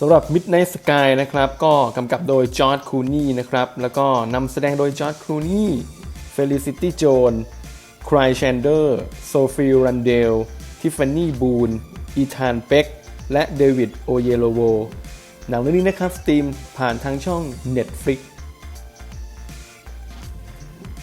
สำหรับ Midnight Sky นะครับ ก็กำกับโดยจอร์ดคูนี่นะครับ แล้วก็นำแสดงโดยจอร์ดคูนี่เฟลิซิตี้โจนครายแชนเดอร์โซฟีรันเดลทิฟฟานี่บูนอีธานเป็กและเดวิดโอเยโลโวหนังเรื่องนี้นะครับสตรีมผ่านทางช่อง Netflix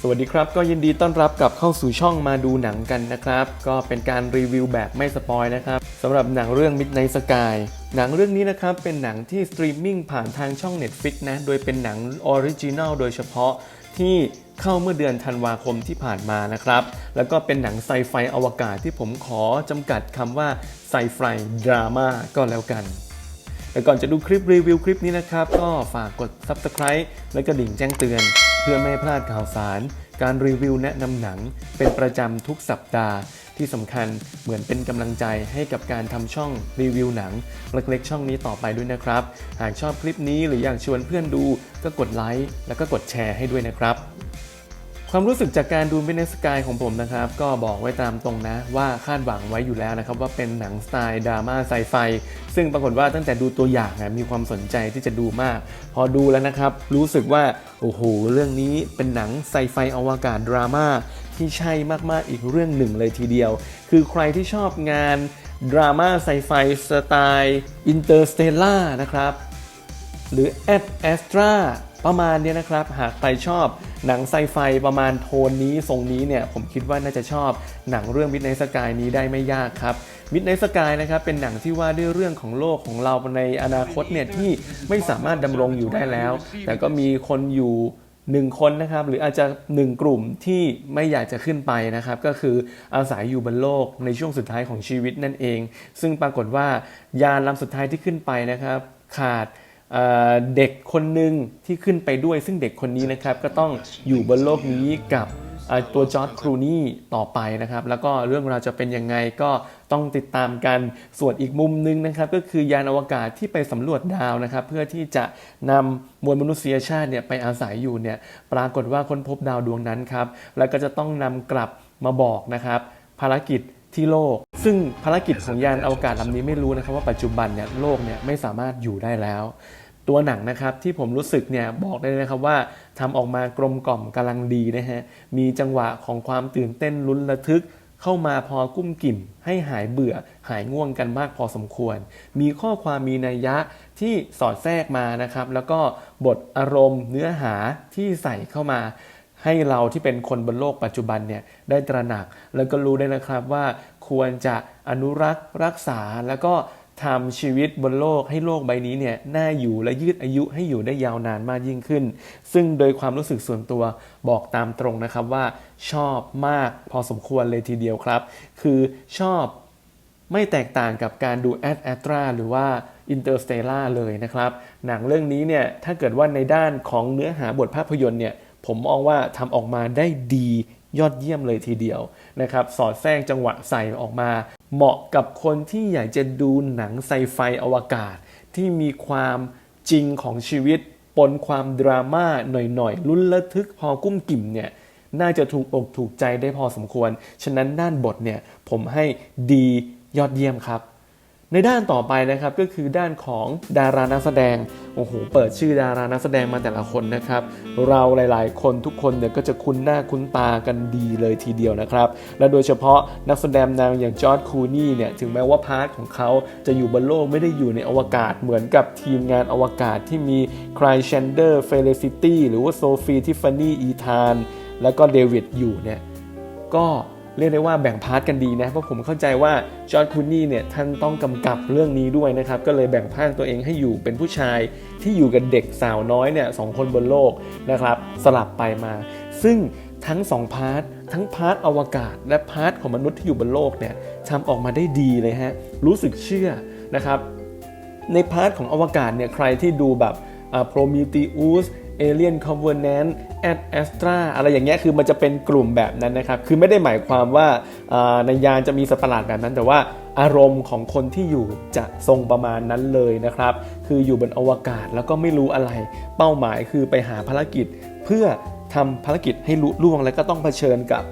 สวัสดีครับ ก็ยินดีต้อนรับกลับเข้าสู่ช่องมาดูหนังกันนะครับ ก็เป็นการรีวิวแบบไม่สปอยนะครับสำหรับหนังเรื่อง Midnight Sky หนังเรื่องนี้นะครับเป็นหนังที่สตรีมมิ่งผ่านทางช่อง Netflix นะ โดยเป็นหนังออริจินัลโดยเฉพาะที่เข้าเมื่อเดือนธันวาคมที่ผ่านมานะครับ แล้วก็เป็นหนังไซไฟอวกาศที่ผมขอจำกัดคำว่าไซไฟดราม่าก็แล้วกัน แต่ก่อนจะดูคลิปรีวิวคลิปนี้นะครับ ก็ฝากกด Subscribe และกระดิ่งแจ้งเตือน เพื่อไม่พลาดข่าวสาร การรีวิวแนะนำหนังเป็นประจำทุกสัปดาห์ ที่สำคัญเหมือนเป็นกำลังใจให้กับการทำช่องรีวิวหนังเล็กๆช่องนี้ต่อไปด้วยนะครับ หากชอบคลิปนี้หรืออยากชวนเพื่อนดูก็กดไลค์แล้วก็กดแชร์ให้ด้วยนะครับ ความรู้สึกจากการดู m i d n i g h t Sky ของผมนะครับ ก็บอกไว้ตามตรงนะ ว่าคาดหวังไว้อยู่แล้วนะครับ ว่าเป็นหนังสไตล์ดราม่าไซไฟ ซึ่งปรากฏว่าตั้งแต่ดูตัวอย่างนะมีความสนใจที่จะดูมาก พอดูแล้วนะครับ รู้สึกว่า โอ้โห เรื่องนี้เป็นหนังไซไฟอวกาศดราม่าที่ใช่มาก ๆ อีกเรื่องหนึ่งเลยทีเดียว คือใครที่ชอบงานดราม่าไซไฟสไตล์อินเตอร์สเตลล่านะครับ หรือ Ad Astra ประมาณนี้นะครับ หากใครชอบหนังไซไฟประมาณโทนนี้ทรงนี้เนี่ยผมคิดว่าน่าจะชอบหนังเรื่อง Midnight Sky นี้ได้ไม่ยากครับ Midnight Sky นะครับเป็นหนังที่ว่าด้วยเรื่องของโลกของเราในอนาคตเนี่ยที่ไม่สามารถดำรงอยู่ได้แล้ว แต่ก็มีคนอยู่หนึ่งคนนะครับหรืออาจจะหนึ่งกลุ่มที่ไม่อยากจะขึ้นไปนะครับ ก็คืออาศัยอยู่บนโลกในช่วงสุดท้ายของชีวิตนั่นเอง ซึ่งปรากฏว่ายานลำสุดท้ายที่ขึ้นไปนะครับ ขาด เด็กคนหนึ่งที่ขึ้นไปด้วย ซึ่งเด็กคนนี้นะครับก็ต้องอยู่บนโลกนี้กับตัวจอร์ดครูนี่ต่อไปนะครับ แล้วก็เรื่องราวจะเป็นยังไงก็ต้องติดตามกันส่วนอีกมุมหนึงนะครับ ก็คือยานอวกาศที่ไปสำรวจดาวนะครับ เพื่อที่จะนำมวลมนุษยชาติเนี่ยไปอาศัยอยู่เนี่ยปรากฏว่าค้นพบดาวดวงนั้นครับ แล้วก็จะต้องนำกลับมาบอกนะครับ ภารกิจ ที่โลก ซึ่งภารกิจของยานอวกาศลำนี้ไม่รู้นะครับว่าปัจจุบันเนี่ยโลกเนี่ยไม่สามารถอยู่ได้แล้ว ตัวหนังนะครับที่ผมรู้สึกเนี่ยบอกได้เลยนะครับว่าทำออกมากลมกล่อมกำลังดีนะฮะมีจังหวะของความตื่นเต้นลุ้นระทึกเข้ามาพอกุ้มกิ่ม ให้หายเบื่อ หายง่วงกันมากพอสมควร มีข้อความมีนัยยะที่สอดแทรกมานะครับ แล้วก็บทอารมณ์เนื้อหาที่ใส่เข้ามา ให้เราที่เป็นคนบนโลกปัจจุบันเนี่ยได้ตระหนัก แล้วก็รู้ได้นะครับว่าควรจะอนุรักษ์รักษาแล้วก็ทำชีวิตบนโลกให้โลกใบนี้เนี่ยน่าอยู่และยืดอายุให้อยู่ได้ยาวนานมากยิ่งขึ้น ซึ่งโดยความรู้สึกส่วนตัวบอกตามตรงนะครับว่าชอบมากพอสมควรเลยทีเดียวครับ คือชอบไม่แตกต่างกับการดู Ad Astra หรือว่า Interstellar เลยนะครับ หนังเรื่องนี้เนี่ยถ้าเกิดว่าในด้านของเนื้อหาบทภาพยนตร์เนี่ย ผมมองว่าทำออกมาได้ดียอดเยี่ยมเลยทีเดียวนะครับ สอดแทรกจังหวะใส่ออกมา เหมาะกับคนที่อยากจะดูหนังไซไฟอวกาศ ที่มีความจริงของชีวิต ปนความดราม่าหน่อยๆลุ้นระทึกพอกุ้มกิ่มเนี่ยน่าจะถูกอกถูกใจได้พอสมควร ฉะนั้นด้านบทเนี่ยผมให้ดียอดเยี่ยมครับ ในด้านต่อไปนะครับก็คือด้านของดารานักแสดงโอ้โหเปิดชื่อดารานักแสดงมาแต่ละคนนะครับ เราหลาย ๆ คนทุกคนเนี่ยก็จะคุ้นหน้าคุ้นตากันดีเลยทีเดียวนะครับ และโดยเฉพาะนักแสดงนางอย่างจอร์ดคูนี่เนี่ยถึงแม้ว่าพาร์ทของเขาจะอยู่บนโลกไม่ได้อยู่ในอวกาศเหมือนกับทีมงานอวกาศที่มีครายแชนเดอร์เฟลซิตี้หรือว่าโซฟีทิฟฟานี่อีธานแล้วก็เดวิดอยู่เนี่ยก็ เรียกได้ว่าแบ่งพาร์ทกันดีนะเพราะผมเข้าใจว่าจอร์ดคูนี่เนี่ยท่านต้องกำกับเรื่องนี้ด้วยนะครับก็เลยแบ่งพาร์ทตัวเองให้อยู่เป็นผู้ชายที่อยู่กับเด็กสาวน้อยเนี่ยสองคนบนโลกนะครับสลับไปมา ซึ่งทั้งสองพาร์ททั้งพาร์ทอวกาศ และพาร์ทของมนุษย์ที่อยู่บนโลกเนี่ยทำออกมาได้ดีเลยฮะรู้สึกเชื่อนะครับในพาร์ทของอวกาศเนี่ยใครที่ดูแบบโพรมิติอุส แอสตราอะไรอย่างเงี้ยคือมันจะเป็นกลุ่มแบบนั้นนะครับคือไม่ได้หมายความว่าในยานจะมีสัตว์ประหลาดแบบนั้น แต่ว่าอารมณ์ของคนที่อยู่จะทรงประมาณนั้นเลยนะครับ คืออยู่บนอวกาศแล้วก็ไม่รู้อะไร เป้าหมายคือไปหาภารกิจเพื่อทำภารกิจให้ลุล่วงแล้วก็ต้องเผชิญกับ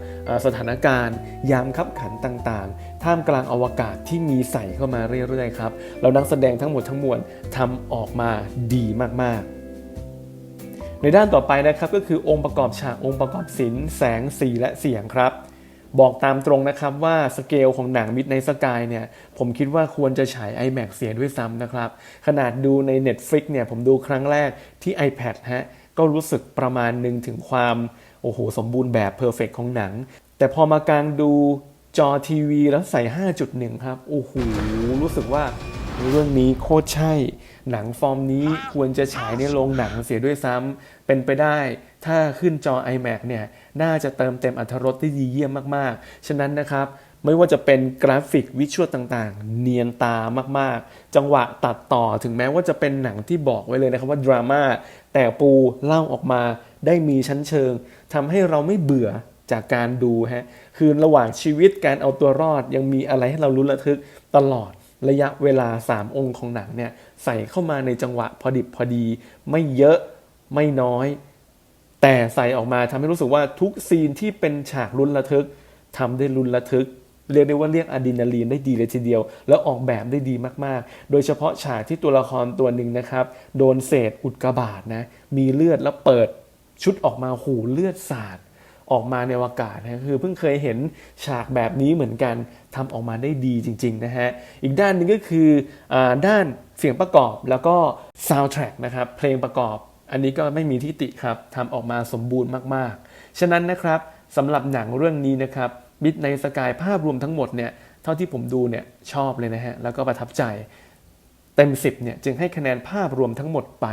สถานการณ์ ยามคับขันต่างๆ ท่ามกลางอวกาศที่มีใส่เข้ามาเรื่อยๆครับแล้วนักแสดงทั้งหมดทั้งมวลทำออกมาดีมากๆ ในด้านต่อไปนะครับก็คือองค์ประกอบฉากองค์ประกอบศิลป์แสงสีและเสียงครับ บอกตามตรงนะครับว่าสเกลของหนังมิดในสกายเนี่ยผมคิดว่าควรจะฉาย iMac เสียด้วยซ้ำนะครับ ขนาดดูใน Netflix เนี่ยผมดูครั้งแรกที่ iPad ฮะก็รู้สึกประมาณหนึ่งถึงความโอ้โหสมบูรณ์แบบเพอร์เฟกของหนัง แต่พอมากลางดูจอทีวีแล้วใส่ 5.1 ครับ โอ้โห รู้สึกว่าเรื่องนี้โคตรใช่ หนังฟอร์มนี้ควรจะฉายในโรงหนังเสียด้วยซ้ำเป็นไปได้ถ้าขึ้นจอ iMac เนี่ยน่าจะเติมเต็มอรรถรสได้ดีเยี่ยมมากๆ ฉะนั้นนะครับไม่ว่าจะเป็นกราฟิกวิชวลต่างๆ เนียนตามากๆ จังหวะตัดต่อถึงแม้ว่าจะเป็นหนังที่บอกไว้เลยนะครับว่าดราม่าแต่ปูเล่าออกมาได้มีชั้นเชิงทำให้เราไม่เบื่อจากการดูฮะคือระหว่างชีวิตการเอาตัวรอดยังมีอะไรให้เราลุ้นระทึกตลอด ระยะเวลา 3 องค์ของหนังเนี่ยใส่เข้ามาในจังหวะพอดิบพอดี ไม่เยอะไม่น้อย แต่ใส่ออกมาทำให้รู้สึกว่าทุกซีนที่เป็นฉากลุ้นระทึกทำได้ลุ้นระทึกเรียกได้ว่าเรียกอะดรีนาลีนได้ดีเลยทีเดียว แล้วออกแบบได้ดีมากๆ โดยเฉพาะฉากที่ตัวละครตัวหนึ่งนะครับ โดนเศษอุดกาบาตนะมีเลือดแล้วเปิดชุดออกมาหูเลือดสาด ออกมาในอวกาศนะคือเพิ่งเคยเห็นฉากแบบนี้เหมือนกันทำออกมาได้ดีจริง ๆ นะฮะ อีกด้านนึงก็คืออด้านเสียงประกอบแล้วก็ซาวด์แทร็กนะครับเพลงประกอบ อันนี้ก็ไม่มีทิฏฐิครับทำออกมาสมบูรณ์มากๆ ฉะนั้นนะครับสำหรับหนังเรื่องนี้นะครับบิดในสกายภาพรวมทั้งหมดเนี่ยเท่าที่ผมดูเนี่ยชอบเลยนะฮะแล้วก็ประทับใจเต็ม 10เนี่ยจึงให้คะแนนภาพรวมทั้งหมดไป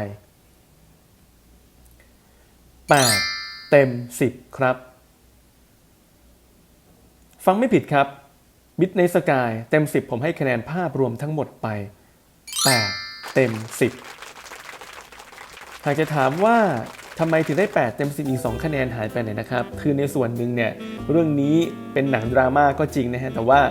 8 เต็ม 10 ครับ ฟังไม่ผิดครับมิดในสกายเต็ม 10 ผมให้คะแนนภาพรวมทั้งหมดไป 8 เต็ม 10 หากจะถามว่าทำไมถึงได้ 8 เต็ม 10 อีก 2 คะแนนหายไปไหนนะครับ คือในส่วนหนึ่งเนี่ยเรื่องนี้เป็นหนังดราม่าก็จริงนะฮะ แต่ว่า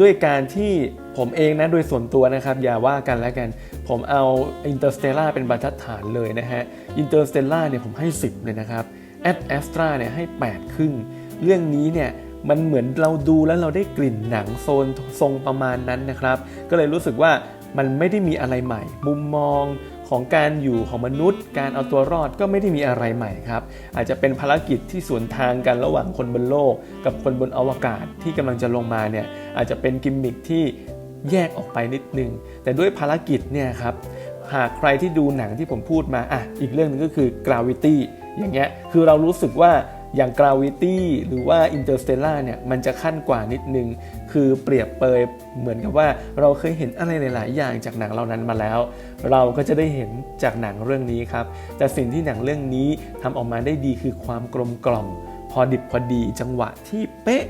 ด้วยการที่ผมเองนะโดยส่วนตัวนะครับ อย่าว่ากันแล้วกัน ผมเอา Interstellar เป็นบรรทัดฐานเลยนะฮะ Interstellar เนี่ยผมให้ 10 เลยนะครับ Ad Astra เนี่ยให้8ครึ่งเรื่องนี้เนี่ยมันเหมือนเราดูแล้วเราได้กลิ่นหนังโซนทรงประมาณนั้นนะครับ ก็เลยรู้สึกว่ามันไม่ได้มีอะไรใหม่ มุมมองของการอยู่ของมนุษย์ การเอาตัวรอดก็ไม่ได้มีอะไรใหม่ครับ อาจจะเป็นภารกิจที่สวนทางกันระหว่างคนบนโลก กับคนบนอวกาศที่กำลังจะลงมาเนี่ยอาจจะเป็นกิมมิคที่แยกออกไปนิดนึง แต่ด้วยภารกิจเนี่ยครับหากใครที่ดูหนังที่ผมพูดมาอะอีกเรื่องหนึงก็คือ gravity อย่างเงี้ยคือเรารู้สึกว่าอย่าง gravity หรือว่า interstellar เนี่ยมันจะขั้นกว่านิดนึง คือเปรียบเปยเหมือนกับว่าเราเคยเห็นอะไรหลาย ๆ อย่างจากหนังเหล่านั้นมาแล้ว เราก็จะได้เห็นจากหนังเรื่องนี้ครับ แต่สิ่งที่หนังเรื่องนี้ทำออกมาได้ดีคือความกลมกล่อม พอดิบพอดีจังหวะที่เป๊ะ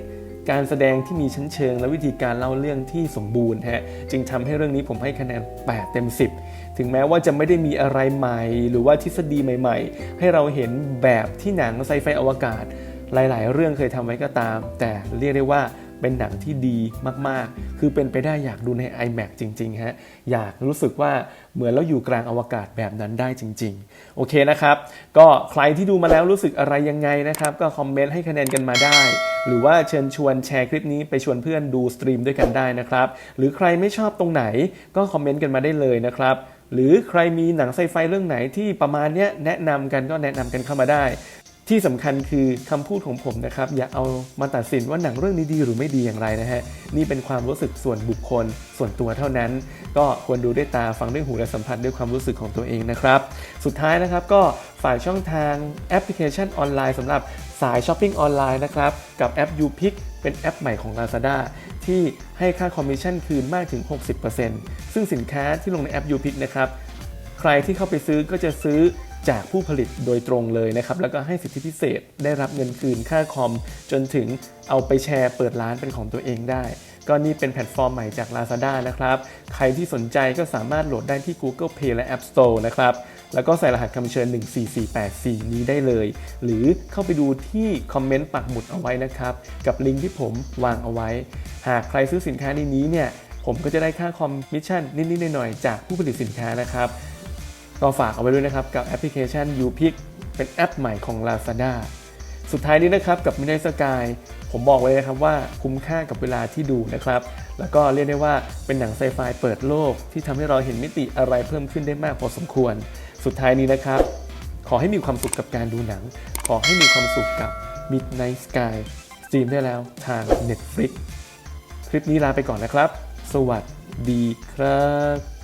การแสดงที่มีชั้นเชิงและวิธีการเล่าเรื่องที่สมบูรณ์ฮะจึงทำให้เรื่องนี้ผมให้คะแนน 8 เต็ม 10 ถึงแม้ว่าจะไม่ได้มีอะไรใหม่ หรือว่าทฤษฎีใหม่ ๆ ให้เราเห็นแบบที่หนังไซไฟอวกาศ หลาย ๆ เรื่องเคยทำไว้ก็ตาม แต่เรียกได้ว่า เป็นหนังที่ดีมากๆ คือเป็นไปได้อยากดูใน iMac จริงๆฮะอยากรู้สึกว่าเหมือนเราอยู่กลางอวกาศแบบนั้นได้จริง ๆ โอเคนะครับ ก็ใครที่ดูมาแล้วรู้สึกอะไรยังไงนะครับ ก็คอมเมนต์ให้คะแนนกันมาได้ หรือว่าเชิญชวนแชร์คลิปนี้ไปชวนเพื่อนดูสตรีมด้วยกันได้นะครับ หรือใครไม่ชอบตรงไหนก็คอมเมนต์กันมาได้เลยนะครับหรือใครมีหนังไซไฟเรื่องไหนที่ประมาณเนี้ยแนะนำกันก็แนะนำกันเข้ามาได้ ที่สำคัญคือคำพูดของผมนะครับ อย่าเอามาตัดสินว่าหนังเรื่องนี้ดีหรือไม่ดีอย่างไรนะฮะ นี่เป็นความรู้สึกส่วนบุคคลส่วนตัวเท่านั้น ก็ควรดูด้วยตาฟังด้วยหูและสัมผัสด้วยความรู้สึกของตัวเองนะครับ สุดท้ายนะครับก็ฝ่ากช่องทางแอปพลิเคชันออนไลน์สำหรับสายช้อปปิ้งออนไลน์นะครับกับแอป u p i c เป็นแอปใหม่ของ Lazada ที่ให้ค่าคอมมิชชั่นคืนมากถึง 60%ซึ่งสินค้าที่ลงในแอป u p i c นะครับใครที่เข้าไปซื้อก็จะซื้อ จากผู้ผลิตโดยตรงเลยนะครับ แล้วก็ให้สิทธิพิเศษได้รับเงินคืนค่าคอม จนถึงเอาไปแชร์เปิดร้านเป็นของตัวเองได้ ก็นี่เป็นแพลตฟอร์มใหม่จาก Lazada นะครับ ใครที่สนใจก็สามารถโหลดได้ที่ Google Play และ App Store นะครับ แล้วก็ใส่รหัสคำเชิญ 14484 นี้ได้เลย หรือเข้าไปดูที่คอมเมนต์ปักหมุดเอาไว้นะครับ กับลิงก์ที่ผมวางเอาไว้ หากใครซื้อสินค้าในนี้เนี่ยผมก็จะได้ค่าคอมมิชชั่นนิดๆหน่อยๆจากผู้ผลิตสินค้านะครับ ก็ฝากเอาไว้ด้วยนะครับกับแอปพลิเคชัน u p i c เป็นแอปใหม่ของ Lazada สุดท้ายนี้นะครับกับมิน s สกายผมบอกไว้เลยครับว่าคุ้มค่ากับเวลาที่ดูนะครับ แล้วก็เรียกได้ว่าเป็นหนังไซไฟเปิดโลก ที่ทำให้เราเห็นมิติอะไรเพิ่มขึ้นได้มากพอสมควร สุดท้ายนี้นะครับ ขอให้มีความสุขกับการดูหนัง ขอให้มีความสุขกับ Midnight Sky สตรีมได้แล้วทาง Netflix คลิปนี้ลาไปก่อนนะครับ สวัสดีครับ